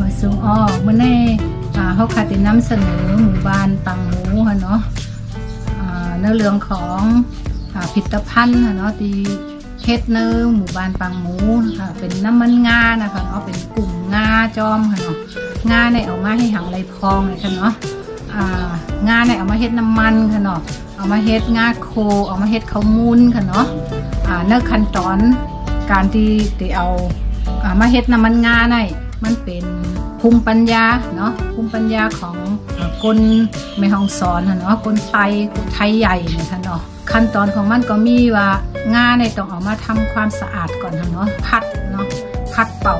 มาสูงอ้อเมื่อในอ่าเขาขาดได้ำเสนอหมู่บ้านปังหมูค่ะเนาะอ่าในเรื่องของผลิตภัณฑ์ค่ะเนาะที่ เฮ็ดในหมู่บ้านปังหมูนะคะเป็นน้ำมันงานะคะเนาะเป็นกลุ่มงาจอมค่ะเนาะงาในเอามาให้หังไรพองเลยค่ะเนาะงาในเอามาเฮ็ดน้ำมันค่ะเนาะเอามาเฮ็ดงาโคเอามาเฮ็ดข้าวมูลค่ะเนาะอ่าในขั้นตอนการที่จะเอาอามาเฮ็ดน้ำมันงาใน มันเป็นภูมิปัญญาเนาะภูมิปัญญาของคนแม่ห้องสอนนะเนาะคนไทยคนไทยใหญ่เนี่ยค่ะเนาะขั้นตอนของมันก็มีว่างาในต้องเอามาทำความสะอาดก่อนค่ะเนาะพัดเนาะพัดเป่า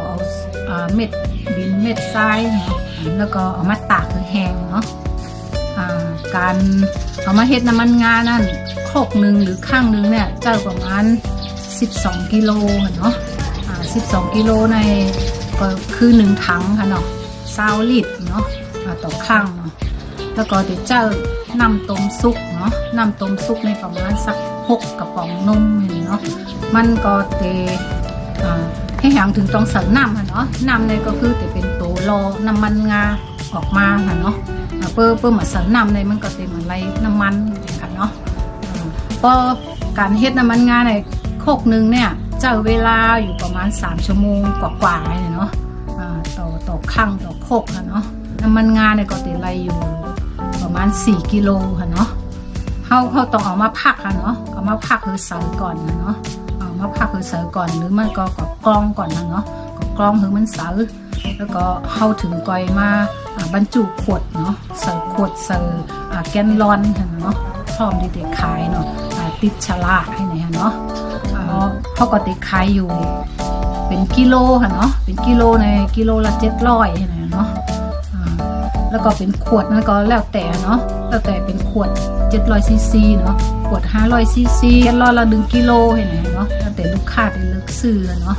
เอาเม็ดดินเม็ดทรายเนาะแล้วก็เอามาตากให้แห้งเนาะการเอามาเฮ็ดน้ำมันงานั่นโคกหนึ่งหรือข้างหนึ่งเนี่ยเจ้าประมาณ 12 กิโลเนาะ12 กิโลใน ก็คือหนึ่งถังค่ะเนาะซาวลิตเนาะต่อข้างเนาะแล้วก็เดี๋ยวเจ้านำต้มซุปเนาะนำต้มซุปในประมาณสักหกกระป๋องนมนี่เนาะมันก็เตให้หางถึงต้องสริมน้ำค่ะเนาะน้ำเนี่ยก็คือจะเป็นตัวรอน้ำมันงาออกมาค่ะเนาะอ่าเปิ้ลเปิ้ลมาสริมน้ำในมันก็จะเหมือนไรน้ำมันค่ะเนาะพอการเฮ็ดน้ำมันงาในโคกหนึ่งเนี่ย เจ้าเวลาอยู่ประมาณ 3 ชั่วโมงกว่าๆเนี่ยเนาะต่อต่อข้างต่อโคกค่ะเนาะน้ำมันงาเนี่ยก็ติไรอยู่ประมาณ 4 กิโลค่ะเนาะเขาเขาต้องเอามาพักค่ะเนาะเอามาพักคือเสาก่อนนะเนาะเอามาพักคือเสาก่อนหรือมันก็ก็กรองก่อนนะเนาะก็กรองคือมันเสาแล้วก็เข้าถึงก่อยมาบรรจุขวดเนาะใส่ขวดใส่อ่าแกนลอนค่ะเนาะพร้อมที่จะขายเนาะติดฉลากให้หน่อยค่ะเนาะ อ่าเขาก็ติดขายอยู่ เป็นกิโลค่ะเนาะเป็นกิโลในกิโลละเจ็ดร้อยให้หน่อยเนาะแล้วก็เป็นขวดนั่นก็แล้วแต่เนาะแล้วแต่เป็นขวด700ซีซีเนาะขวด500ซีซีร้อยละหนึ่งกิโลเห็นไหมเนาะแล้วแต่ลูกค้าได้เลือกซื้อเนาะ